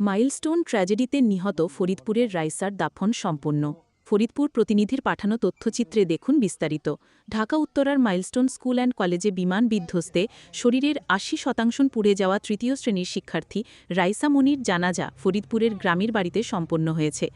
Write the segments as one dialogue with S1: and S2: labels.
S1: Milestone ট্র্যাজেডিতে নিহত ফরিদপুরের রাইসার দাফন সম্পন্ন। ফরিদপুর প্রতিনিধির পাঠানো তথ্যচিত্রে দেখুন বিস্তারিত। ঢাকা উত্তরার মাইলস্টোন স্কুল অ্যান্ড কলেজে বিমান বিধ্বস্তে শরীরের আশি শতাংশ পুড়ে যাওয়া তৃতীয় শ্রেণির শিক্ষার্থী রাইসা মনির জানাজা ফরিদপুরের গ্রামের বাড়িতে সম্পন্ন হয়েছে।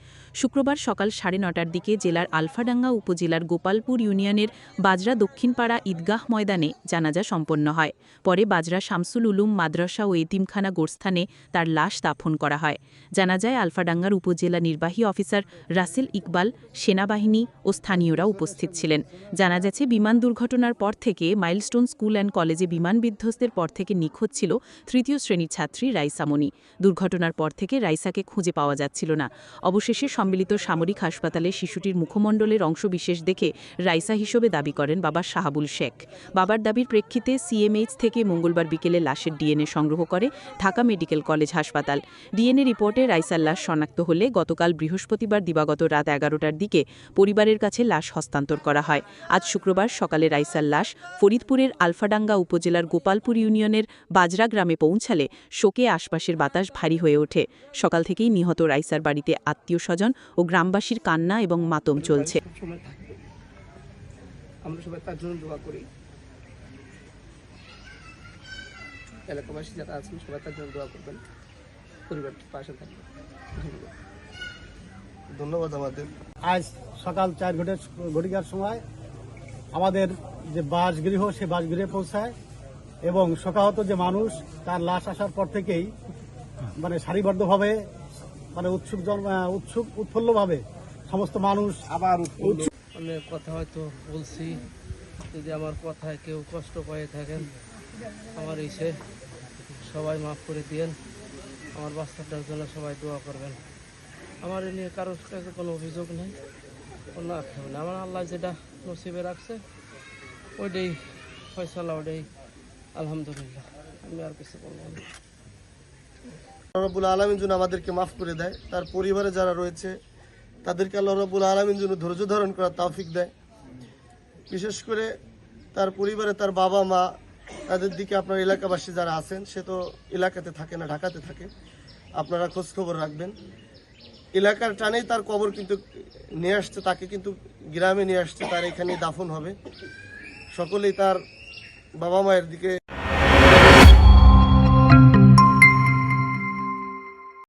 S1: শুক্রবার সকাল সাড়ে নটার দিকে জেলার আলফাডাঙ্গা উপজেলার গোপালপুর ইউনিয়নের বাজরা দক্ষিণপাড়া ঈদগাহ ময়দানে জানাজা সম্পন্ন হয়। পরে বাজরা শামসুল উলুম মাদ্রাসা ও এতিমখানা গোরস্থানে তার লাশ দাফন করা হয়। জানাজায় আলফাডাঙ্গার উপজেলা নির্বাহী অফিসার রাসেল ইকবাল সেনাবাহিনী ও স্থানীয়রা উপস্থিত ছিলেন। জানা গেছে, বিমান দুর্ঘটনার পর থেকে মাইলস্টোন স্কুল অ্যান্ড কলেজে বিমান বিধ্বস্তের পর থেকে নিখোঁজ ছিল তৃতীয় শ্রেণির ছাত্রী রাইসামণি দুর্ঘটনার পর থেকে রাইসাকে খুঁজে পাওয়া যাচ্ছিল না। অবশেষে সম্মিলিত সামরিক হাসপাতালে শিশুটির মুখমণ্ডলের অংশবিশেষ দেখে রাইসা হিসেবে দাবি করেন বাবা শাহাবুল শেখ। বাবার দাবির প্রেক্ষিতে সিএমএইচ থেকে মঙ্গলবার বিকেলে লাশের ডিএনএ সংগ্রহ করে ঢাকা মেডিকেল কলেজ হাসপাতাল। ডিএনএ রিপোর্টে রাইসার লাশ শনাক্ত হলে গতকাল বৃহস্পতিবার দিবাগত রাত এগারোটার দিকে পরিবারের কাছে লাশ হস্তান্তর করা হয়। আজ শুক্রবার সকালে রাইসার লাশ ফরিদপুরের আলফাডাঙ্গা উপজেলার গোপালপুর ইউনিয়নের বাজরা গ্রামে পৌঁছালে শোকে আশপাশের বাতাস ভারী হয়ে ওঠে। সকাল থেকেই নিহত রাইসার বাড়িতে আত্মীয় স্বজন ও গ্রামবাসীর কান্না এবং মাতম চলছে।
S2: এলাকাবাসী যারা আছেন, সবাই তার জন্য দোয়া করবেন। পরিবারটির পাশে থাকবেন। ধন্যবাদ।
S3: ধন্যবাদ আমাদের।
S4: আজ সকাল চার ঘটির ঘটিকার সময় আমাদের যে বাসগৃহ সে বাসগৃহে পৌঁছায় এবং শোকাহত যে মানুষ তার লাশ আসার পর থেকেই মানে সারিবদ্ধভাবে মানে উৎসুক উৎসুক উৎফুল্লভাবে সমস্ত মানুষ আবার
S2: অনেক কথা হয়তো বলছি। যদি আমার কথায় কেউ কষ্ট পেয়ে থাকেন আমার ইসে সবাই মাফ করে দিয়েন। আমার বাচ্চাটার জন্য সবাই দোয়া করবেন। আমার এ নিয়ে কারোর কাছে কোনো অভিযোগ নেই। নেই আমার আল্লাহ যেটা নসিবে রাখছে, ওইটাই ফয়সালা, ওইটাই আলহামদুলিল্লাহ। আমি আর কিছু বলব না।
S3: রব্বুল আলমিন যেন আমাদেরকে মাফ করে দেয়, তার পরিবারে যারা রয়েছে, তাদেরকে আল্লাহ রব্বুল আলমিন যেন ধৈর্য ধারণ করার তাওফিক দেয়। বিশেষ করে তার পরিবারে তার বাবা, মা, তাদের দিকে আপনার এলাকাবাসী যারা আছেন, সে তো এলাকাতে থাকে না, ঢাকাতে থাকে। আপনারা খোঁজ খবর রাখবেন। এলাকার টানেই তার কবর কিন্তু নিয়ে আসছে, তাকে কিন্তু গ্রামে নিয়ে আসছে, তার এখানে দাফন হবে। সকলেই তার বাবা মায়ের দিকে